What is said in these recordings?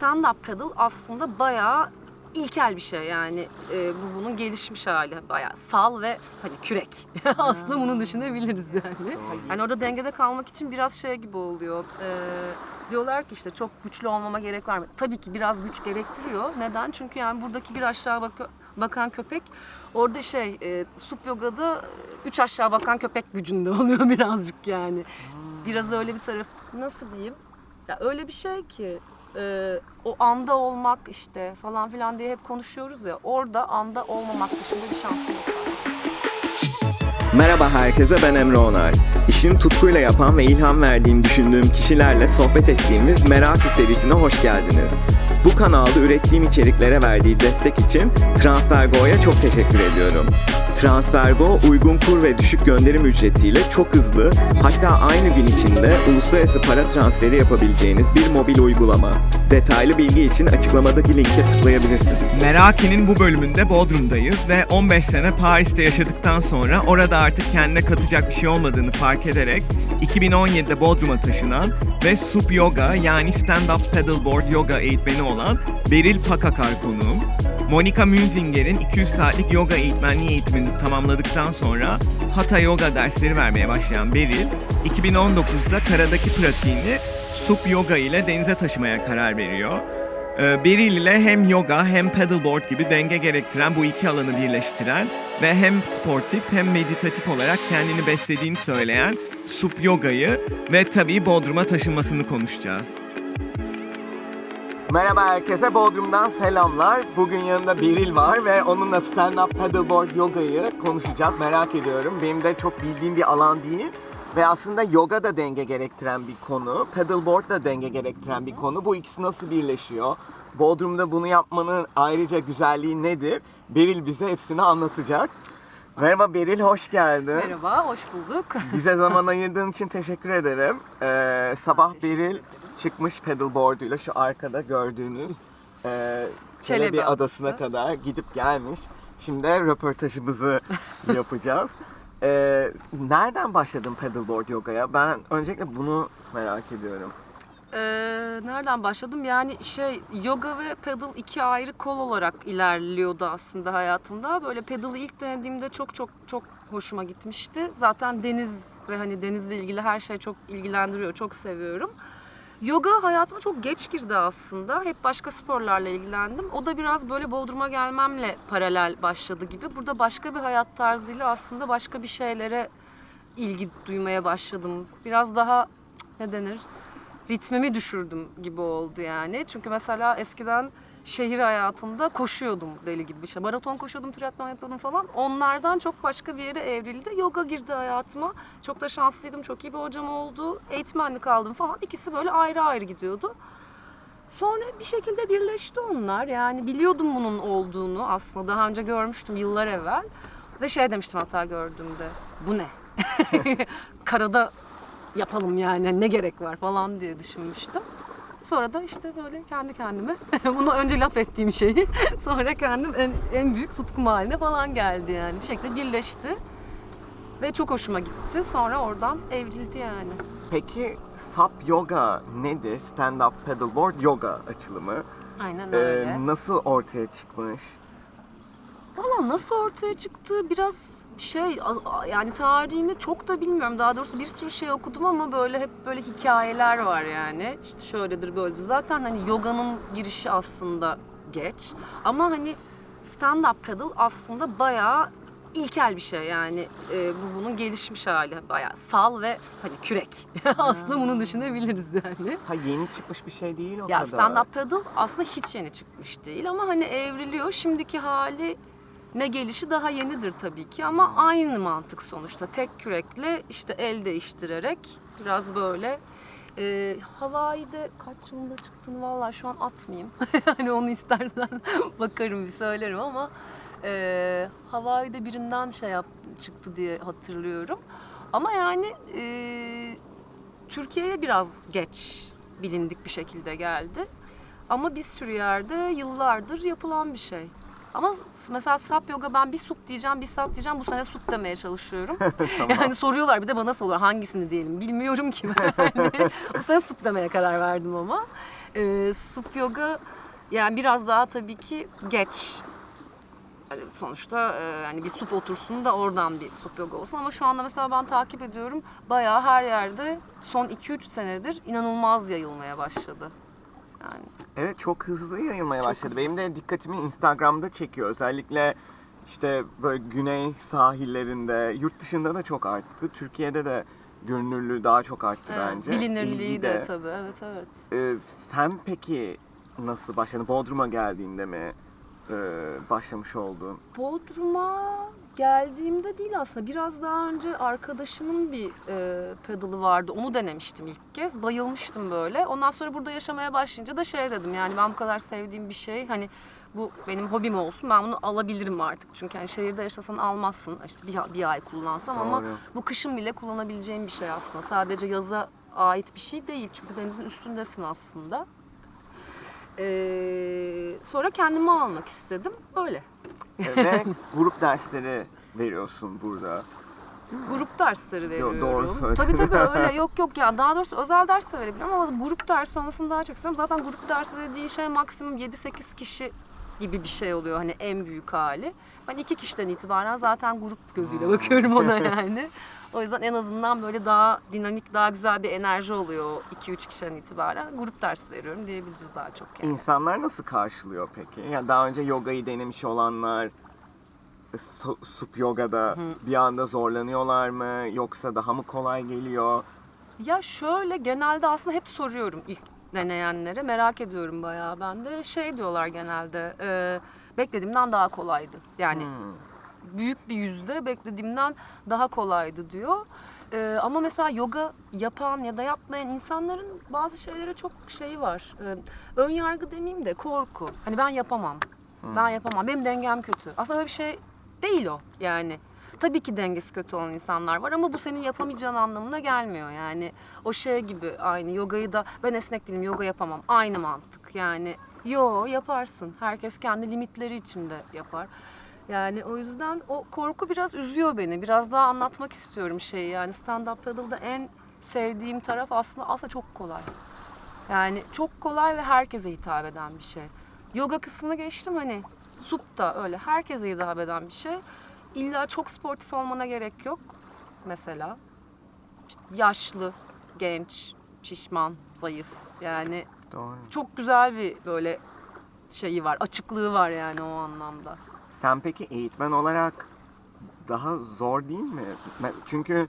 stand-up paddle aslında bayağı ilkel bir şey yani e, bu bunun gelişmiş hali bayağı sal ve hani kürek aslında bunu düşünebiliriz yani. Hani orada dengede kalmak için biraz şey gibi oluyor. E, diyorlar ki işte çok güçlü olmama gerek var mı? Tabii ki biraz güç gerektiriyor. Neden? Çünkü yani buradaki bir aşağı bak bakan köpek orada şey e, sup yogada üç aşağı bakan köpek gücünde oluyor birazcık yani. Biraz öyle bir taraf. Nasıl diyeyim? Ya öyle bir şey ki e, o anda olmak işte falan filan diye hep konuşuyoruz ya. Orada anda olmamak dışında bir şans yok. Merhaba herkese ben Emre Onay. İşini tutkuyla yapan ve ilham verdiğini düşündüğüm kişilerle sohbet ettiğimiz Meraki serisine hoş geldiniz. Bu kanalda ürettiğim içeriklere verdiği destek için TransferGo'ya çok teşekkür ediyorum. TransferGo uygun kur ve düşük gönderim ücretiyle çok hızlı hatta aynı gün içinde uluslararası para transferi yapabileceğiniz bir mobil uygulama. Detaylı bilgi için açıklamadaki linke tıklayabilirsin. Meraki'nin bu bölümünde Bodrum'dayız ve 15 sene Paris'te yaşadıktan sonra orada artık kendine katacak bir şey olmadığını fark ederek 2017'de Bodrum'a taşınan ve Sup Yoga yani Stand-Up Paddleboard Yoga eğitmeni olan Beril Pakakar konuğum. Monica Münzinger'in 200 saatlik yoga eğitmenliği eğitimini tamamladıktan sonra Hatha Yoga dersleri vermeye başlayan Beril, 2019'da karadaki pratiğini Sup Yoga ile denize taşımaya karar veriyor. Ee, Beril ile hem yoga hem paddleboard gibi denge gerektiren bu iki alanı birleştiren ve hem sportif hem meditatif olarak kendini beslediğini söyleyen Sup Yoga'yı ve tabii Bodrum'a taşınmasını konuşacağız. Merhaba herkese Bodrum'dan selamlar. Bugün yanımda Beril var ve onunla stand-up paddleboard yogayı konuşacağız. Merak ediyorum. Benim de çok bildiğim bir alan değil. Ve aslında yoga da denge gerektiren bir konu. Paddleboard da denge gerektiren bir konu. Bu ikisi nasıl birleşiyor? Bodrum'da bunu yapmanın ayrıca güzelliği nedir? Beril bize hepsini anlatacak. Merhaba Beril, hoş geldin. Merhaba, hoş bulduk. Bize zaman ayırdığın için teşekkür ederim. Ee, sabah Beril çıkmış paddleboarduyla şu arkada gördüğünüz e, Çelebi, Çelebi Adası'na Adası. kadar gidip gelmiş. Şimdi röportajımızı yapacağız. Ee, nereden başladın paddleboard yogaya? Ben öncelikle bunu merak ediyorum. Ee, nereden başladım? Yani şey yoga ve paddle iki ayrı kol olarak ilerliyordu aslında hayatımda. Böyle paddle'ı ilk denediğimde çok çok çok hoşuma gitmişti. Zaten deniz ve hani denizle ilgili her şey çok ilgilendiriyor. Çok seviyorum. Yoga hayatıma çok geç girdi aslında. Hep başka sporlarla ilgilendim. O da biraz böyle Bodrum'a gelmemle paralel başladı gibi. Burada başka bir hayat tarzıyla aslında başka bir şeylere ilgi duymaya başladım. Biraz daha ne denir? ritmimi düşürdüm gibi oldu yani. Çünkü mesela eskiden şehir hayatında koşuyordum deli gibi bir şey. Maraton koşuyordum, triatlon yapıyordum falan. Onlardan çok başka bir yere evrildi. Yoga girdi hayatıma. Çok da şanslıydım. Çok iyi bir hocam oldu. Eğitmenlik aldım falan. İkisi böyle ayrı ayrı gidiyordu. Sonra bir şekilde birleşti onlar. Yani biliyordum bunun olduğunu aslında. Daha önce görmüştüm yıllar evvel. Ve şey demiştim hatta gördüğümde. Bu ne? Karada yapalım yani ne gerek var falan diye düşünmüştüm. Sonra da işte böyle kendi kendime bunu önce laf ettiğim şeyi sonra kendim en, en büyük tutkum haline falan geldi yani. Bir şekilde birleşti ve çok hoşuma gitti. Sonra oradan evrildi yani. Peki SUP yoga nedir? Stand-up paddleboard yoga açılımı. Aynen Ee, öyle. nasıl ortaya çıkmış? Valla nasıl ortaya çıktı biraz şey yani tarihini çok da bilmiyorum. Daha doğrusu bir sürü şey okudum ama böyle hep böyle hikayeler var yani. İşte şöyledir böyledir. Zaten hani yoganın girişi aslında geç. Ama hani stand-up paddle aslında bayağı ilkel bir şey yani e, bu bunun gelişmiş hali bayağı sal ve hani kürek aslında bunu düşünebiliriz yani. Ha yeni çıkmış bir şey değil o Ya kadar. stand up paddle aslında hiç yeni çıkmış değil ama hani evriliyor. Şimdiki hali ne gelişi daha yenidir tabii ki ama aynı mantık sonuçta. Tek kürekle işte el değiştirerek biraz böyle e, Hawaii'de kaç yılında çıktığını vallahi şu an atmayayım. hani onu istersen bakarım bir söylerim ama e, Hawaii'de birinden şey yap, çıktı diye hatırlıyorum. Ama yani e, Türkiye'ye biraz geç bilindik bir şekilde geldi. Ama bir sürü yerde yıllardır yapılan bir şey. Ama mesela sap yoga ben bir sup diyeceğim, bir sap diyeceğim. Bu sene sup demeye çalışıyorum. Yani soruyorlar bir de bana soruyorlar hangisini diyelim. Bilmiyorum ki ben. bu sene sup demeye karar verdim ama. Ee, sup yoga yani biraz daha tabii ki geç. Yani sonuçta e, yani bir sup otursun da oradan bir sup yoga olsun ama şu anda mesela ben takip ediyorum bayağı her yerde son 2-3 senedir inanılmaz yayılmaya başladı. Yani Evet çok hızlı yayılmaya Çok başladı. hızlı. Benim de dikkatimi Instagram'da çekiyor. Özellikle işte böyle güney sahillerinde, yurt dışında da çok arttı. Türkiye'de de görünürlüğü daha çok arttı evet, bence. bilinirliği İlgi de tabii evet evet. Ee, sen peki nasıl başladın? Bodrum'a geldiğinde mi e, başlamış oldun? Bodrum'a geldiğimde değil aslında. Biraz daha önce arkadaşımın bir e, pedalı vardı. Onu denemiştim ilk kez. Bayılmıştım böyle. Ondan sonra burada yaşamaya başlayınca da şey dedim. Yani ben bu kadar sevdiğim bir şey hani bu benim hobim olsun. Ben bunu alabilirim artık. Çünkü hani şehirde yaşasan almazsın. İşte bir, bir ay kullansam ama Doğru. bu kışın bile kullanabileceğim bir şey aslında. Sadece yaza ait bir şey değil. Çünkü denizin üstündesin aslında. Ee, sonra kendime almak istedim. Öyle. Ve grup dersleri veriyorsun burada. Grup dersleri veriyorum. doğru söyledin. Tabii tabii öyle yok yok ya daha doğrusu özel ders de verebilirim ama grup dersi olmasını daha çok istiyorum. Zaten grup dersi dediğin şey maksimum 7-8 kişi gibi bir şey oluyor hani en büyük hali. Ben iki kişiden itibaren zaten grup gözüyle bakıyorum ona yani. O yüzden en azından böyle daha dinamik, daha güzel bir enerji oluyor o 2-3 kişiden itibaren. Grup dersi veriyorum diyebiliriz daha çok yani. İnsanlar nasıl karşılıyor peki? Yani daha önce yogayı denemiş olanlar su- sup yogada bir anda zorlanıyorlar mı? Yoksa daha mı kolay geliyor? Ya şöyle genelde aslında hep soruyorum ilk deneyenlere merak ediyorum bayağı ben de şey diyorlar genelde e, beklediğimden daha kolaydı yani büyük bir yüzde beklediğimden daha kolaydı diyor. E, ama mesela yoga yapan ya da yapmayan insanların bazı şeylere çok şeyi var. E, ön yargı demeyeyim de korku. Hani ben yapamam. Ben yapamam. Benim dengem kötü. Aslında öyle bir şey değil o yani. Tabii ki dengesi kötü olan insanlar var ama bu senin yapamayacağın anlamına gelmiyor. Yani o şey gibi aynı yogayı da ben esnek değilim yoga yapamam. Aynı mantık yani. Yo yaparsın. Herkes kendi limitleri içinde yapar. Yani o yüzden o korku biraz üzüyor beni. Biraz daha anlatmak istiyorum şeyi. Yani stand-up paddle'da en sevdiğim taraf aslında aslında çok kolay. Yani çok kolay ve herkese hitap eden bir şey. Yoga kısmını geçtim hani sup da öyle herkese hitap eden bir şey. İlla çok sportif olmana gerek yok mesela. Yaşlı, genç, şişman, zayıf yani Doğru. çok güzel bir böyle şeyi var, açıklığı var yani o anlamda. Sen peki eğitmen olarak daha zor değil mi? Çünkü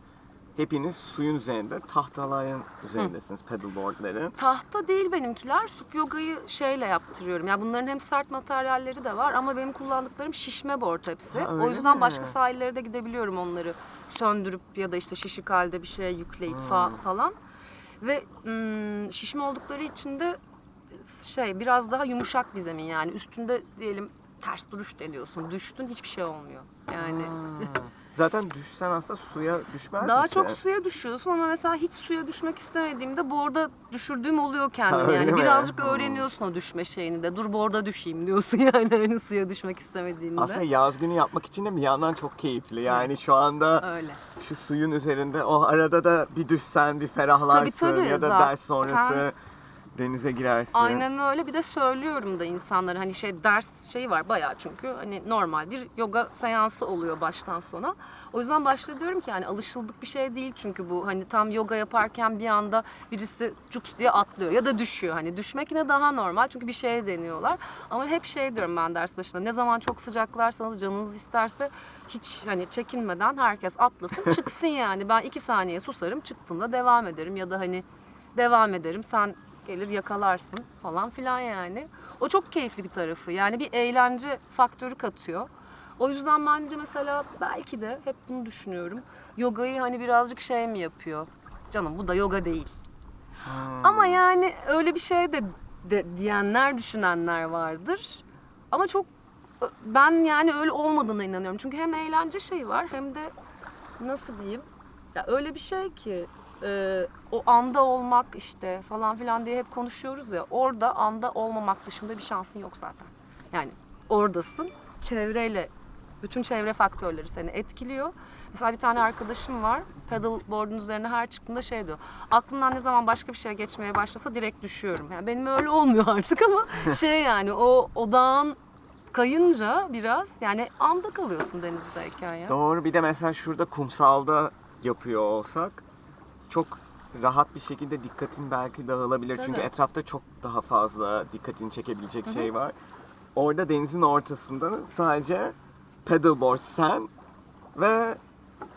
hepiniz suyun üzerinde, tahtaların üzerindesiniz, paddleboardların. Tahta değil benimkiler. Sup yogayı şeyle yaptırıyorum. Yani bunların hem sert materyalleri de var ama benim kullandıklarım şişme board hepsi. Ha, o yüzden mi? başka sahillere de gidebiliyorum onları söndürüp ya da işte şişik halde bir şeye yükleyip fa- falan. Ve ım, şişme oldukları için de şey biraz daha yumuşak bir zemin yani üstünde diyelim ters duruş deniyorsun. Düştün hiçbir şey olmuyor. Yani Zaten düşsen aslında suya düşmez Daha misin? çok suya düşüyorsun ama mesela hiç suya düşmek istemediğimde borda düşürdüğüm oluyor kendini. Ha, yani birazcık Hmm. öğreniyorsun o düşme şeyini de. Dur borda düşeyim diyorsun yani hani suya düşmek istemediğinde. Aslında yaz günü yapmak için de bir yandan çok keyifli. Yani şu anda Öyle. şu suyun üzerinde o arada da bir düşsen bir ferahlarsın Tabii, tabii, ya da zaten. ders sonrası denize girersin. Aynen öyle. Bir de söylüyorum da insanlara hani şey ders şeyi var bayağı çünkü hani normal bir yoga seansı oluyor baştan sona. O yüzden başta diyorum ki yani alışıldık bir şey değil çünkü bu hani tam yoga yaparken bir anda birisi cups diye atlıyor ya da düşüyor. Hani düşmek yine daha normal çünkü bir şey deniyorlar. Ama hep şey diyorum ben ders başında ne zaman çok sıcaklarsanız canınız isterse hiç hani çekinmeden herkes atlasın çıksın yani. Ben iki saniye susarım çıktığında devam ederim ya da hani devam ederim sen gelir yakalarsın falan filan yani. O çok keyifli bir tarafı. Yani bir eğlence faktörü katıyor. O yüzden bence mesela belki de hep bunu düşünüyorum. Yogayı hani birazcık şey mi yapıyor? Canım bu da yoga değil. Ama yani öyle bir şey de, de diyenler, düşünenler vardır. Ama çok ben yani öyle olmadığına inanıyorum. Çünkü hem eğlence şeyi var hem de nasıl diyeyim? Ya öyle bir şey ki e, o anda olmak işte falan filan diye hep konuşuyoruz ya. Orada anda olmamak dışında bir şansın yok zaten. Yani oradasın, çevreyle Bütün çevre faktörleri seni etkiliyor. Mesela bir tane arkadaşım var. Paddleboard'un üzerine her çıktığında şey diyor. Aklından ne zaman başka bir şeye geçmeye başlasa direkt düşüyorum. Yani benim öyle olmuyor artık ama şey yani o odağın kayınca biraz yani anda kalıyorsun denizdeyken ya. Doğru bir de mesela şurada kumsalda yapıyor olsak çok rahat bir şekilde dikkatin belki dağılabilir. Çünkü Tabii. etrafta çok daha fazla dikkatini çekebilecek şey var. Orada denizin ortasında sadece paddleboard sen ve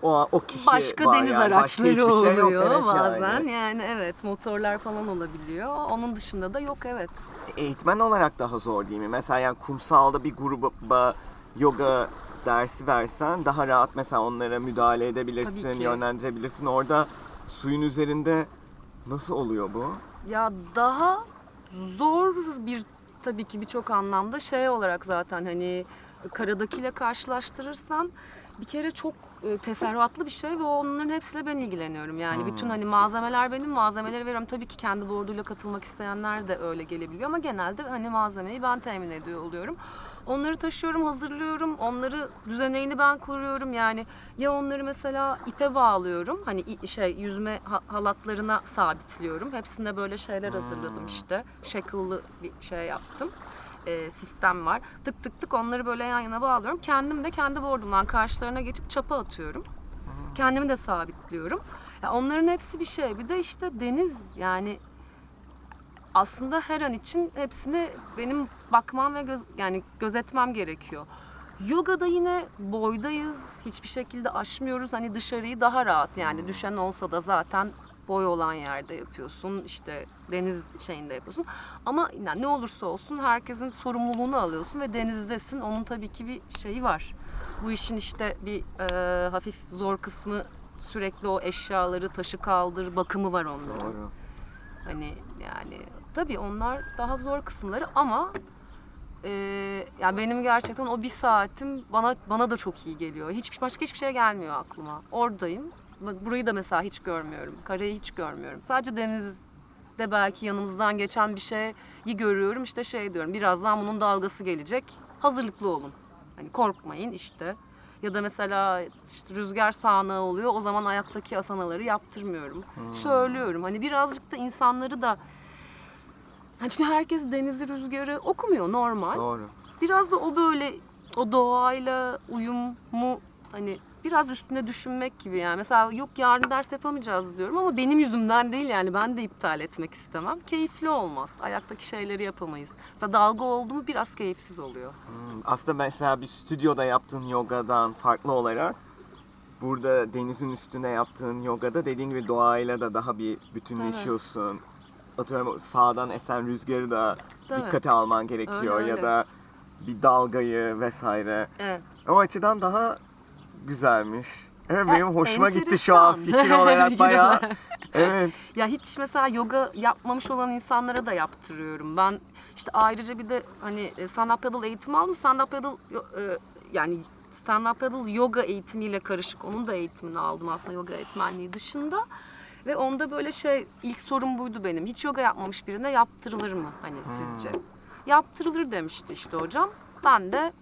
o, o kişi başka var deniz yani. Başka araçları hiçbir şey yok, oluyor evet bazen. yani. Yani. evet motorlar falan olabiliyor. Onun dışında da yok evet. Eğitmen olarak daha zor değil mi? Mesela yani kumsalda bir gruba yoga dersi versen daha rahat mesela onlara müdahale edebilirsin, yönlendirebilirsin. Orada suyun üzerinde nasıl oluyor bu? Ya daha zor bir tabii ki birçok anlamda şey olarak zaten hani karadakiyle karşılaştırırsan bir kere çok e, teferruatlı bir şey ve onların hepsiyle ben ilgileniyorum. Yani bütün hani malzemeler benim malzemeleri veriyorum. Tabii ki kendi borduyla katılmak isteyenler de öyle gelebiliyor ama genelde hani malzemeyi ben temin ediyor oluyorum. Onları taşıyorum, hazırlıyorum. Onları düzeneğini ben kuruyorum. Yani ya onları mesela ipe bağlıyorum. Hani şey yüzme ha- halatlarına sabitliyorum. Hepsinde böyle şeyler hazırladım işte. Shackle'lı bir şey yaptım. Ee, sistem var. Tık tık tık onları böyle yan yana bağlıyorum. Kendim de kendi bordumdan karşılarına geçip çapa atıyorum. Kendimi de sabitliyorum. Ya onların hepsi bir şey. Bir de işte deniz yani aslında her an için hepsini benim bakmam ve göz, yani gözetmem gerekiyor. Yoga'da yine boydayız. Hiçbir şekilde aşmıyoruz. Hani dışarıyı daha rahat yani düşen olsa da zaten boy olan yerde yapıyorsun. işte deniz şeyinde yapıyorsun. Ama yani ne olursa olsun herkesin sorumluluğunu alıyorsun ve denizdesin. Onun tabii ki bir şeyi var. Bu işin işte bir e, hafif zor kısmı sürekli o eşyaları taşı kaldır bakımı var onların. Doğru. Hani yani tabii onlar daha zor kısımları ama e, yani benim gerçekten o bir saatim bana bana da çok iyi geliyor. Hiç başka hiçbir şey gelmiyor aklıma. Oradayım. Burayı da mesela hiç görmüyorum. Karayı hiç görmüyorum. Sadece denizde belki yanımızdan geçen bir şeyi görüyorum. İşte şey diyorum. Birazdan bunun dalgası gelecek. Hazırlıklı olun. Hani korkmayın işte. Ya da mesela işte rüzgar sağanağı oluyor. O zaman ayaktaki asanaları yaptırmıyorum. Söylüyorum. Hani birazcık da insanları da Hani çünkü herkes denizi rüzgarı okumuyor normal. Doğru. Biraz da o böyle o doğayla uyumu hani biraz üstüne düşünmek gibi yani. Mesela yok yarın ders yapamayacağız diyorum ama benim yüzümden değil yani ben de iptal etmek istemem. Keyifli olmaz. Ayaktaki şeyleri yapamayız. Mesela dalga oldu mu biraz keyifsiz oluyor. Hmm, Aslında mesela bir stüdyoda yaptığın yogadan farklı olarak burada denizin üstünde yaptığın yogada dediğin gibi doğayla da daha bir bütünleşiyorsun. Atıyorum sağdan esen rüzgarı da Tabii. dikkate alman gerekiyor Öyle, ya öyle. da bir dalgayı vesaire. Evet. O açıdan daha güzelmiş. Evet benim E, hoşuma gitti şu an enteresan. fikir olarak bayağı. Evet. Ya hiç mesela yoga yapmamış olan insanlara da yaptırıyorum. Ben işte ayrıca bir de hani e, stand-up paddle eğitimi aldım. Stand-up paddle yo- e, yani stand-up paddle yoga eğitimiyle karışık. Onun da eğitimini aldım aslında yoga eğitmenliği dışında. Ve onda böyle şey ilk sorum buydu benim. Hiç yoga yapmamış birine yaptırılır mı hani sizce? Yaptırılır demişti işte hocam. Ben de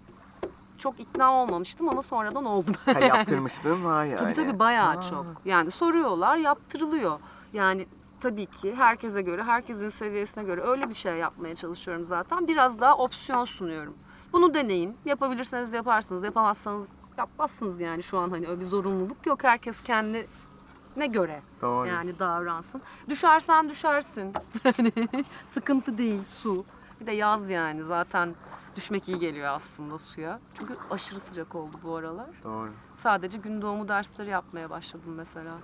çok ikna olmamıştım ama sonradan oldum. Ha, yaptırmışlığın var yani. Tabii tabii bayağı Ha. çok. Yani soruyorlar, yaptırılıyor. Yani tabii ki herkese göre, herkesin seviyesine göre öyle bir şey yapmaya çalışıyorum zaten. Biraz daha opsiyon sunuyorum. Bunu deneyin. Yapabilirseniz yaparsınız, yapamazsanız yapmazsınız yani şu an hani öyle bir zorunluluk yok. Herkes kendine göre Doğru. yani davransın. Düşersen düşersin. Sıkıntı değil su. Bir de yaz yani zaten düşmek iyi geliyor aslında suya. Çünkü aşırı sıcak oldu bu aralar. Doğru. Sadece gün doğumu dersleri yapmaya başladım mesela.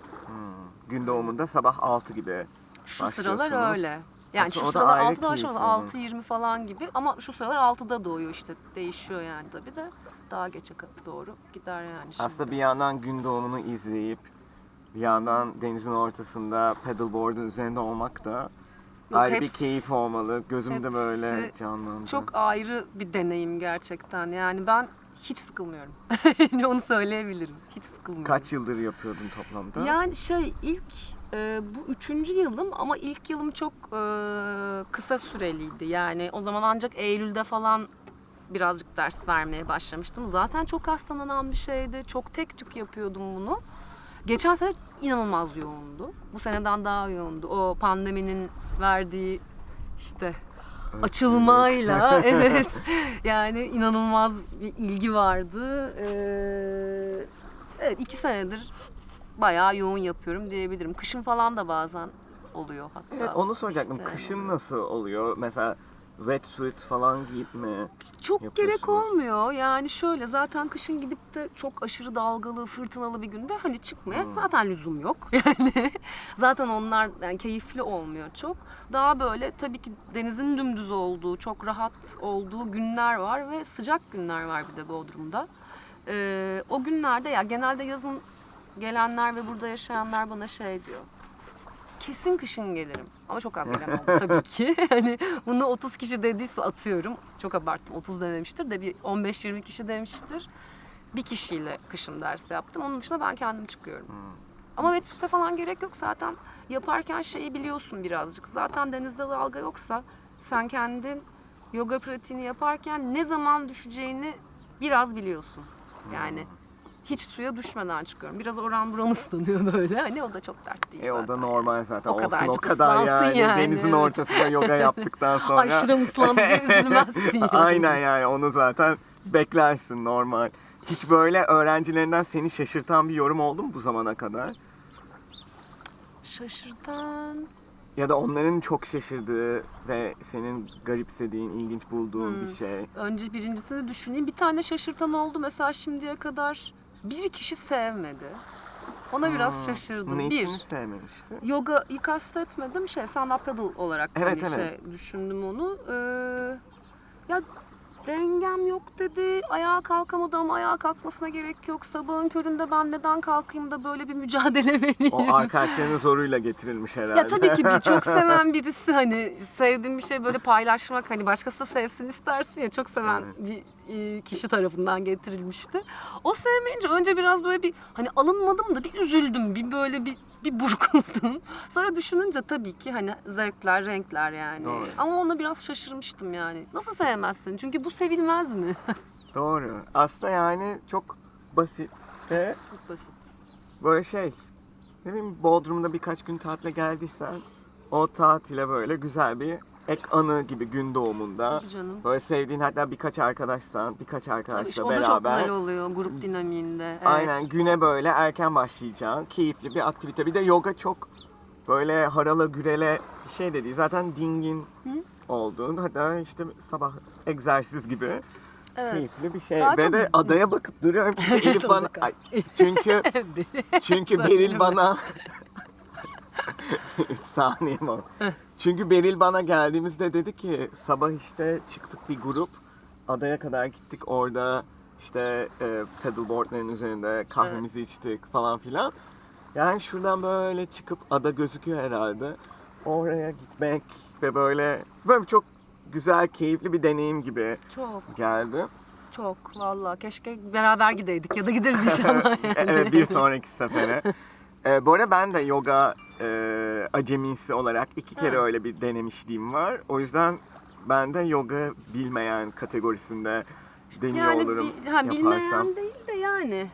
Gün doğumunda sabah 6 gibi Şu sıralar öyle. Yani Aslında şu da sıralar ayrı 6'da başlamadı. keyifli. 6-20 falan gibi ama şu sıralar 6'da doğuyor işte. Değişiyor yani tabii de. Daha geçe doğru gider yani şimdi. Aslında bir yandan gün doğumunu izleyip bir yandan denizin ortasında paddleboard'un üzerinde olmak da Yok, ayrı bir hepsi- keyif olmalı. Gözümde böyle canlandı. Çok ayrı bir deneyim gerçekten. Yani ben hiç sıkılmıyorum. Onu söyleyebilirim. Hiç sıkılmıyorum. Kaç yıldır yapıyordun toplamda? Yani şey ilk e, bu üçüncü yılım ama ilk yılım çok e, kısa süreliydi. Yani o zaman ancak Eylül'de falan birazcık ders vermeye başlamıştım. Zaten çok hastalanan bir şeydi. Çok tek tük yapıyordum bunu. Geçen sene inanılmaz yoğundu. Bu seneden daha yoğundu. O pandeminin verdiği işte açılmayla evet yani inanılmaz bir ilgi vardı. Ee, evet iki senedir bayağı yoğun yapıyorum diyebilirim. Kışın falan da bazen oluyor hatta. Evet onu soracaktım. İşte- Kışın nasıl oluyor? Mesela wetsuit falan giyip mi? Çok gerek yapıyorsunuz? olmuyor. Yani şöyle zaten kışın gidip de çok aşırı dalgalı, fırtınalı bir günde hani çıkmaya zaten lüzum yok. Yani zaten onlar yani keyifli olmuyor çok. Daha böyle tabii ki denizin dümdüz olduğu, çok rahat olduğu günler var ve sıcak günler var bir de Bodrum'da. Ee, o günlerde ya genelde yazın gelenler ve burada yaşayanlar bana şey diyor kesin kışın gelirim. Ama çok az gelen oldu tabii ki. Hani bunu 30 kişi dediyse atıyorum. Çok abarttım 30 dememiştir de bir 15-20 kişi demiştir. Bir kişiyle kışın ders yaptım. Onun dışında ben kendim çıkıyorum. Ama Vetüs'e falan gerek yok zaten. Yaparken şeyi biliyorsun birazcık. Zaten denizde dalga yoksa sen kendin yoga pratiğini yaparken ne zaman düşeceğini biraz biliyorsun. Yani hiç suya düşmeden çıkıyorum. Biraz oran buram ıslanıyor böyle. Hani o da çok dert değil E o da zaten. normal zaten. O Olsun o kadar yani. yani, Denizin evet. ortasında yoga yaptıktan sonra. Ay şuram ıslandı diye üzülmezsin yani. Aynen yani onu zaten beklersin normal. Hiç böyle öğrencilerinden seni şaşırtan bir yorum oldu mu bu zamana kadar? Şaşırtan. Ya da onların çok şaşırdığı ve senin garipsediğin, ilginç bulduğun Hmm. bir şey. Önce birincisini düşüneyim. Bir tane şaşırtan oldu mesela şimdiye kadar. Bir kişi sevmedi. Ona biraz şaşırdım. Nesini Bir, sevmemişti? yoga'yı kastetmedim. Şey, stand-up paddle olarak Evet, hani evet. şey düşündüm onu. Ee, ya dengem yok dedi. Ayağa kalkamadım. Ayağa kalkmasına gerek yok. Sabahın köründe ben neden kalkayım da böyle bir mücadele vereyim. O arkadaşlarının zoruyla getirilmiş herhalde. Ya tabii ki bir çok seven birisi hani sevdiğin bir şey böyle paylaşmak hani başkası da sevsin istersin ya çok seven bir e, kişi tarafından getirilmişti. O sevmeyince önce biraz böyle bir hani alınmadım da bir üzüldüm bir böyle bir bir burkuldum. Sonra düşününce tabii ki hani zevkler, renkler yani. Doğru. Ama ona biraz şaşırmıştım yani. Nasıl sevmezsin? Çünkü bu sevilmez mi? Doğru. Aslında yani çok basit ve Çok basit. böyle şey ne bileyim Bodrum'da birkaç gün tatile geldiysen o tatile böyle güzel bir ek anı gibi gün doğumunda Tabii canım. böyle sevdiğin hatta birkaç arkadaşsan birkaç Tabii arkadaşla işte o da çok beraber güzel oluyor grup dinamiğinde. Evet. aynen güne böyle erken başlayacağın keyifli bir aktivite bir de yoga çok böyle harala gürele bir şey de değil zaten dingin olduğun hatta işte sabah egzersiz gibi Evet. keyifli bir şey Daha ve çok- de adaya bakıp duruyorum Elif bana Ay, çünkü çünkü Beril bana saniye mi? Çünkü Beril bana geldiğimizde dedi ki sabah işte çıktık bir grup adaya kadar gittik orada işte e, paddleboardların üzerinde kahvemizi içtik falan filan. Yani şuradan böyle çıkıp ada gözüküyor herhalde. Oraya gitmek ve böyle böyle çok güzel keyifli bir deneyim gibi Çok. geldi. Çok valla keşke beraber gideydik ya da gideriz inşallah yani. evet bir sonraki sefere. Ee, bu arada ben de yoga e, acemisi olarak iki kere Ha. öyle bir denemişliğim var. O yüzden ben de yoga bilmeyen kategorisinde deniyor Yani olurum bi- ha, yaparsam. bilmeyen değil de yani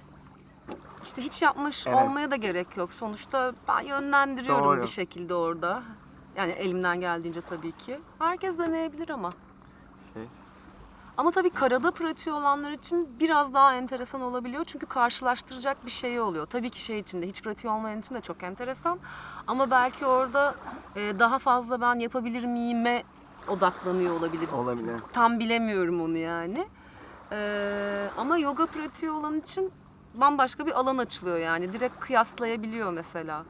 işte hiç yapmış Evet. olmaya da gerek yok. Sonuçta ben yönlendiriyorum Doğru. bir şekilde orada. Yani elimden geldiğince tabii ki. Herkes deneyebilir ama. Şey, Ama tabii karada pratiği olanlar için biraz daha enteresan olabiliyor. Çünkü karşılaştıracak bir şey oluyor. Tabii ki şey için de hiç pratiği olmayan için de çok enteresan. Ama belki orada e, daha fazla ben yapabilir miyime odaklanıyor olabilir. Olabilir. Tam bilemiyorum onu yani. Ee, ama yoga pratiği olan için bambaşka bir alan açılıyor yani. Direkt kıyaslayabiliyor mesela.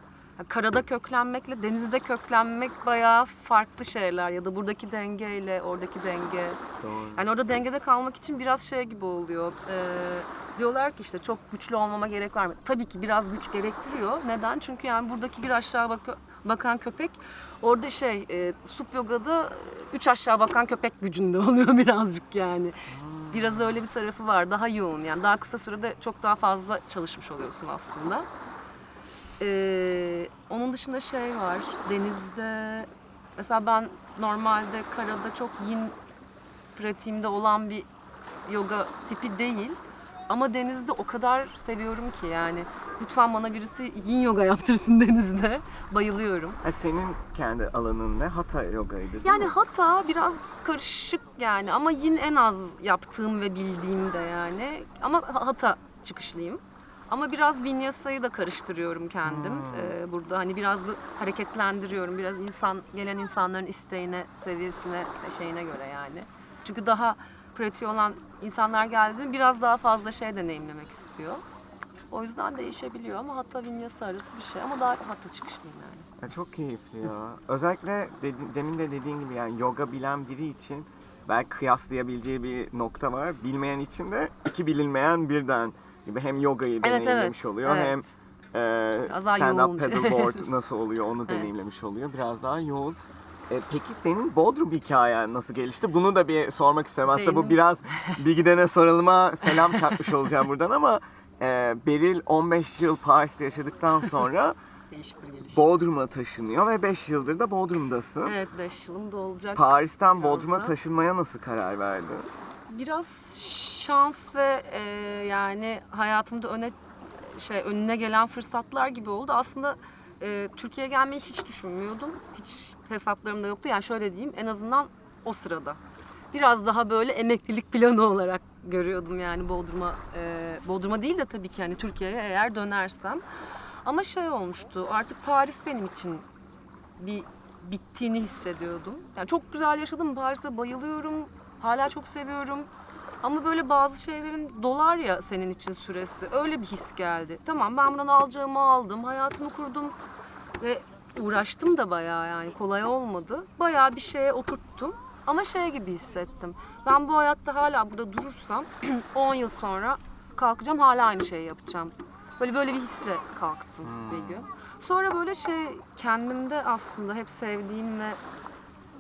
Karada köklenmekle denizde köklenmek bayağı farklı şeyler ya da buradaki dengeyle oradaki denge. Doğru. Yani orada dengede kalmak için biraz şey gibi oluyor. Ee, diyorlar ki işte çok güçlü olmama gerek var mı? Tabii ki biraz güç gerektiriyor. Neden? Çünkü yani buradaki bir aşağı bak- bakan köpek orada şey e, sup yogada e, üç aşağı bakan köpek gücünde oluyor birazcık yani. Biraz öyle bir tarafı var. Daha yoğun yani. Daha kısa sürede çok daha fazla çalışmış oluyorsun aslında. Ee, onun dışında şey var. Denizde mesela ben normalde karada çok yin pratiğimde olan bir yoga tipi değil. Ama denizde o kadar seviyorum ki yani. Lütfen bana birisi yin yoga yaptırsın denizde. Bayılıyorum. Ha, senin kendi alanın ne? Hatha yogaydı değil Yani mi? hata biraz karışık yani ama yin en az yaptığım ve bildiğim de yani. Ama hata çıkışlıyım. Ama biraz vinyasayı da karıştırıyorum kendim. Ee, burada hani biraz hareketlendiriyorum. Biraz insan gelen insanların isteğine, seviyesine şeyine göre yani. Çünkü daha pratiği olan insanlar geldiğinde biraz daha fazla şey deneyimlemek istiyor. O yüzden değişebiliyor ama hatta vinyasa arası bir şey ama daha hatta çıkışlıyım yani. Ya çok keyifli ya. Özellikle dedi- demin de dediğin gibi yani yoga bilen biri için belki kıyaslayabileceği bir nokta var. Bilmeyen için de iki bilinmeyen birden gibi hem yogayı Evet, deneyimlemiş evet, oluyor evet. hem e, stand-up paddleboard nasıl oluyor onu deneyimlemiş oluyor. Biraz daha yoğun. E, peki senin Bodrum hikayen nasıl gelişti? Bunu da bir sormak istiyorum. Aslında bu biraz bir gidene sorılıma selam çakmış olacağım buradan ama e, Beril 15 yıl Paris'te yaşadıktan sonra. Bodrum'a taşınıyor ve 5 yıldır da Bodrum'dasın. Evet 5 yılım da olacak. Paris'ten Bodrum'a taşınmaya nasıl karar verdin? Biraz şans ve e, yani hayatımda öne şey önüne gelen fırsatlar gibi oldu. Aslında e, Türkiye'ye gelmeyi hiç düşünmüyordum. Hiç hesaplarımda yoktu. Yani şöyle diyeyim en azından o sırada. Biraz daha böyle emeklilik planı olarak görüyordum yani Bodrum'a. e, Bodrum'a değil de tabii ki yani Türkiye'ye eğer dönersem. Ama şey olmuştu artık Paris benim için bir bittiğini hissediyordum. Yani çok güzel yaşadım. Paris'e bayılıyorum. Hala çok seviyorum. Ama böyle bazı şeylerin dolar ya senin için süresi. Öyle bir his geldi. Tamam ben buradan alacağımı aldım. Hayatımı kurdum. Ve uğraştım da bayağı yani kolay olmadı. Bayağı bir şeye oturttum. Ama şey gibi hissettim. Ben bu hayatta hala burada durursam 10 yıl sonra kalkacağım hala aynı şeyi yapacağım. Böyle böyle bir hisle kalktım bir gün. Sonra böyle şey kendimde aslında hep sevdiğim ve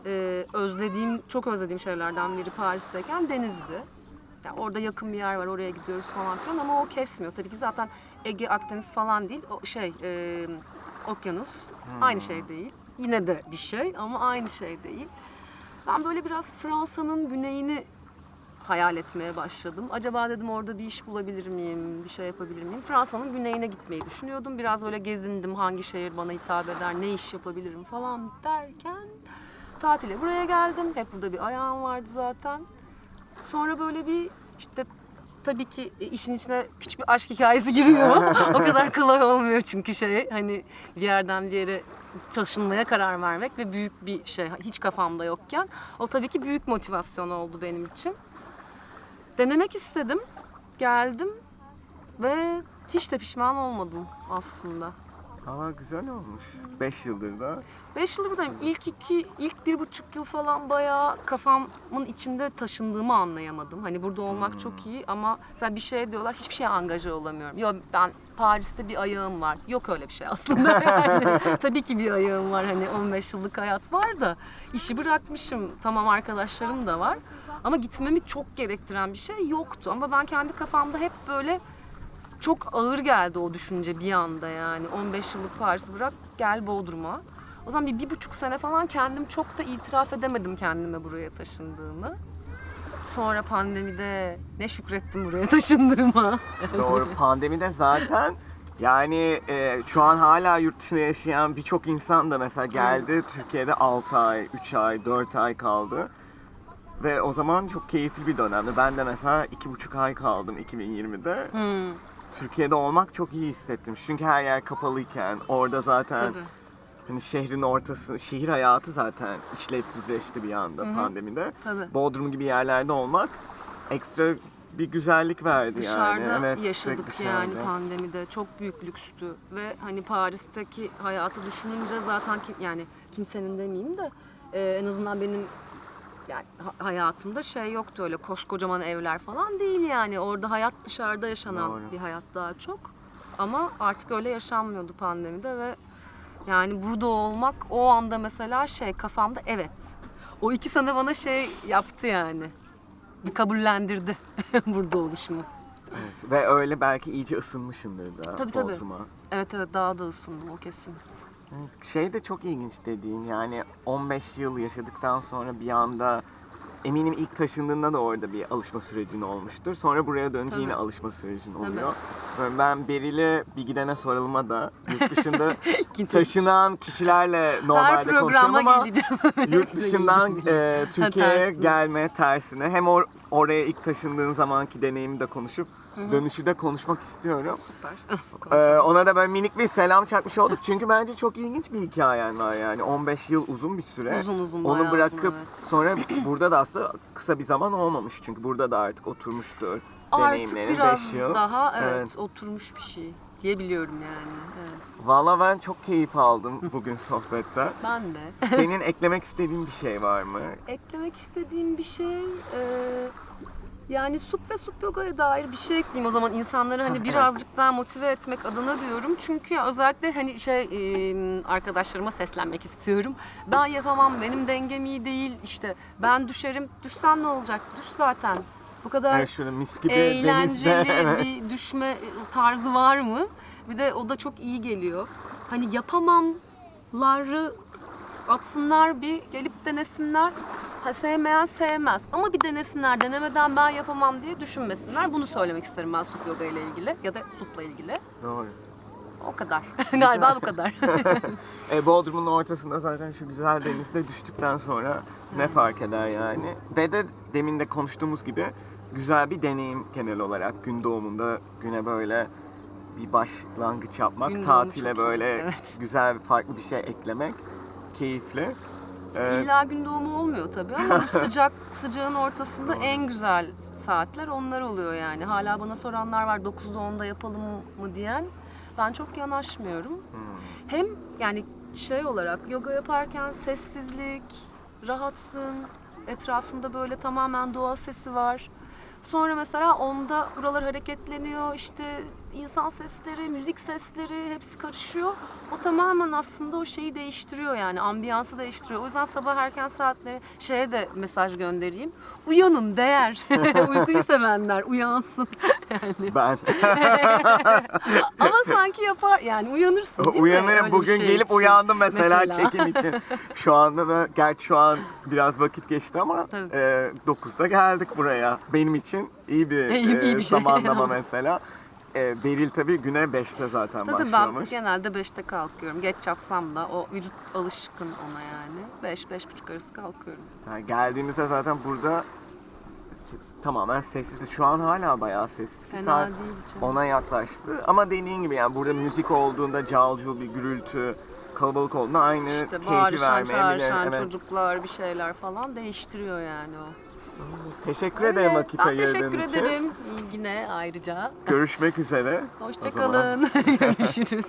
e, özlediğim, çok özlediğim şeylerden biri Paris'teyken denizdi. Yani orada yakın bir yer var, oraya gidiyoruz falan filan ama o kesmiyor. Tabii ki zaten Ege, Akdeniz falan değil, o şey, e, okyanus. Aynı şey değil. Yine de bir şey ama aynı şey değil. Ben böyle biraz Fransa'nın güneyini hayal etmeye başladım. Acaba dedim orada bir iş bulabilir miyim, bir şey yapabilir miyim? Fransa'nın güneyine gitmeyi düşünüyordum. Biraz böyle gezindim, hangi şehir bana hitap eder, ne iş yapabilirim falan derken tatile buraya geldim. Hep burada bir ayağım vardı zaten. Sonra böyle bir işte tabii ki işin içine küçük bir aşk hikayesi giriyor. o kadar kolay olmuyor çünkü şey hani bir yerden bir yere taşınmaya karar vermek ve büyük bir şey hiç kafamda yokken o tabii ki büyük motivasyon oldu benim için. Denemek istedim. Geldim ve hiç de pişman olmadım aslında. Valla güzel olmuş. 5 yıldır da. Beş yıldır buradayım. İlk iki, ilk bir buçuk yıl falan bayağı kafamın içinde taşındığımı anlayamadım. Hani burada olmak çok iyi ama mesela bir şey diyorlar hiçbir şeye angaja olamıyorum. Yok ben Paris'te bir ayağım var. Yok öyle bir şey aslında yani. Tabii ki bir ayağım var hani 15 yıllık hayat var da işi bırakmışım. Tamam arkadaşlarım da var. Ama gitmemi çok gerektiren bir şey yoktu. Ama ben kendi kafamda hep böyle çok ağır geldi o düşünce bir anda yani. 15 yıllık Paris'i bırak gel Bodrum'a. O zaman bir, bir buçuk sene falan kendim çok da itiraf edemedim kendime buraya taşındığımı. Sonra pandemide ne şükrettim buraya taşındığıma. Doğru pandemide zaten yani e, şu an hala yurt dışında yaşayan birçok insan da mesela geldi Türkiye'de 6 ay, 3 ay, 4 ay kaldı. Ve o zaman çok keyifli bir dönemdi. Ben de mesela iki buçuk ay kaldım 2020'de. Hmm, Türkiye'de olmak çok iyi hissettim. Çünkü her yer kapalıyken orada zaten tabii. hani şehrin ortası, şehir hayatı zaten işlevsizleşti bir anda pandemide. Tabii. Bodrum gibi yerlerde olmak ekstra bir güzellik verdi Dışarıda yani. Evet, yaşadık sürekli yani dışarıda. pandemide. Çok büyük lükstü ve hani Paris'teki hayatı düşününce zaten kim, yani kimsenin demeyeyim de e, en azından benim yani ha- hayatımda şey yoktu öyle koskocaman evler falan değil yani. Orada hayat dışarıda yaşanan Doğru. bir hayat daha çok. Ama artık öyle yaşanmıyordu pandemide ve yani burada olmak o anda mesela şey kafamda evet. O iki sene bana şey yaptı yani. Bir kabullendirdi burada oluşumu. Evet, Ve öyle belki iyice ısınmışındır da Tabii, tabii. Bodrum'a. Evet evet daha da ısındım o kesin. Şey de çok ilginç dediğin yani 15 yıl yaşadıktan sonra bir anda eminim ilk taşındığında da orada bir alışma sürecin olmuştur. Sonra buraya dönünce Tabii. yine alışma sürecin Tabii. oluyor. Böyle Ben Beril'e bir gidene soralıma da yurt dışında taşınan kişilerle normalde konuşuyorum ama yurt dışından e, Türkiye'ye gelme tersine hem or- oraya ilk taşındığın zamanki deneyimi de konuşup dönüşü de konuşmak istiyorum. Süper. Ee, ona da böyle minik bir selam çakmış olduk. Çünkü bence çok ilginç bir hikayen var yani. 15 yıl uzun bir süre. Uzun uzun, bayağı Onu uzun, bırakıp evet. sonra burada da aslında kısa bir zaman olmamış. Çünkü burada da artık oturmuştur. Artık deneyimlerin biraz 5 yıl. daha evet, Evet. oturmuş bir şey diyebiliyorum yani. Evet. Valla ben çok keyif aldım bugün sohbetten. Ben de. Senin eklemek istediğin bir şey var mı? Eklemek istediğim bir şey e, yani sup ve sup yoga'ya dair bir şey ekleyeyim o zaman insanları hani birazcık daha motive etmek adına diyorum. Çünkü özellikle hani şey arkadaşlarıma seslenmek istiyorum. Ben yapamam, benim dengem iyi değil işte ben düşerim. Düşsen ne olacak? Düş zaten. Bu kadar Evet şöyle mis gibi eğlenceli denizde. bir düşme tarzı var mı? Bir de o da çok iyi geliyor. Hani yapamamları atsınlar bir gelip denesinler. Ha, sevmeyen sevmez ama bir denesinler denemeden ben yapamam diye düşünmesinler. Bunu söylemek isterim ben sup yoga ile ilgili ya da supla ilgili. Doğru. O kadar. Galiba bu kadar. E, Bodrum'un ortasında zaten şu güzel denizde düştükten sonra ne fark eder yani. Ve de demin de konuştuğumuz gibi güzel bir deneyim genel olarak. Gün doğumunda güne böyle bir başlangıç yapmak, Gün doğumu tatile çok iyi, böyle evet. güzel farklı bir şey eklemek keyifli. E, İlla gün doğumu olmuyor tabii ama bu sıcak sıcağın ortasında en güzel saatler onlar oluyor yani. Hala bana soranlar var 9'da 10'da yapalım mı diyen. Ben çok yanaşmıyorum. Hem yani şey olarak yoga yaparken sessizlik, rahatsın, etrafında böyle tamamen doğa sesi var. Sonra mesela onda buralar hareketleniyor, işte insan sesleri, müzik sesleri hepsi karışıyor. O tamamen aslında o şeyi değiştiriyor yani, ambiyansı değiştiriyor. O yüzden sabah erken saatleri şeye de mesaj göndereyim. Uyanın değer. Uykuyu sevenler uyansın. ben Ama sanki yapar yani uyanırsın değil mi? uyanırım. Bir Bugün şey gelip için. uyandım mesela, çekim için. Şu anda da gerçi şu an biraz vakit geçti ama Tabii. e, 9'da geldik buraya. Benim için iyi bir, İyi- e, iyi bir şey. zamanlama mesela. E, Beril tabii güne 5'te zaten Tabii ben başlıyormuş. genelde 5'te kalkıyorum. Geç yatsam da o vücut alışkın ona yani. 5-5.30 arası kalkıyorum. Yani geldiğimizde zaten burada tamamen sessiz. Şu an hala bayağı sessiz. Fena saat değil hiç. ona yaklaştı. Ama dediğin gibi yani burada müzik olduğunda calcul bir gürültü, kalabalık olduğunda aynı İşte keyfi bağırışan, vermeye çağrışan evet. çocuklar bir şeyler falan değiştiriyor yani o. Teşekkür ederim Öyle. vakit ben ayırdığın teşekkür için. ederim ilgine ayrıca. Görüşmek üzere. Hoşçakalın. Görüşürüz.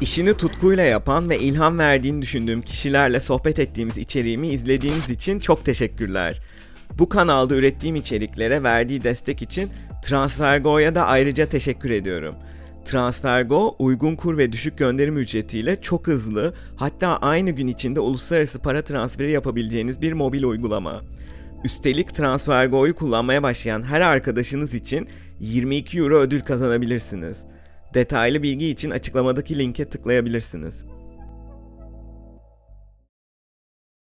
İşini tutkuyla yapan ve ilham verdiğini düşündüğüm kişilerle sohbet ettiğimiz içeriğimi izlediğiniz için çok teşekkürler. Bu kanalda ürettiğim içeriklere verdiği destek için Transfergo'ya da ayrıca teşekkür ediyorum. Transfergo uygun kur ve düşük gönderim ücretiyle çok hızlı hatta aynı gün içinde uluslararası para transferi yapabileceğiniz bir mobil uygulama. Üstelik Transfergo'yu kullanmaya başlayan her arkadaşınız için 22 euro ödül kazanabilirsiniz. Detaylı bilgi için açıklamadaki linke tıklayabilirsiniz.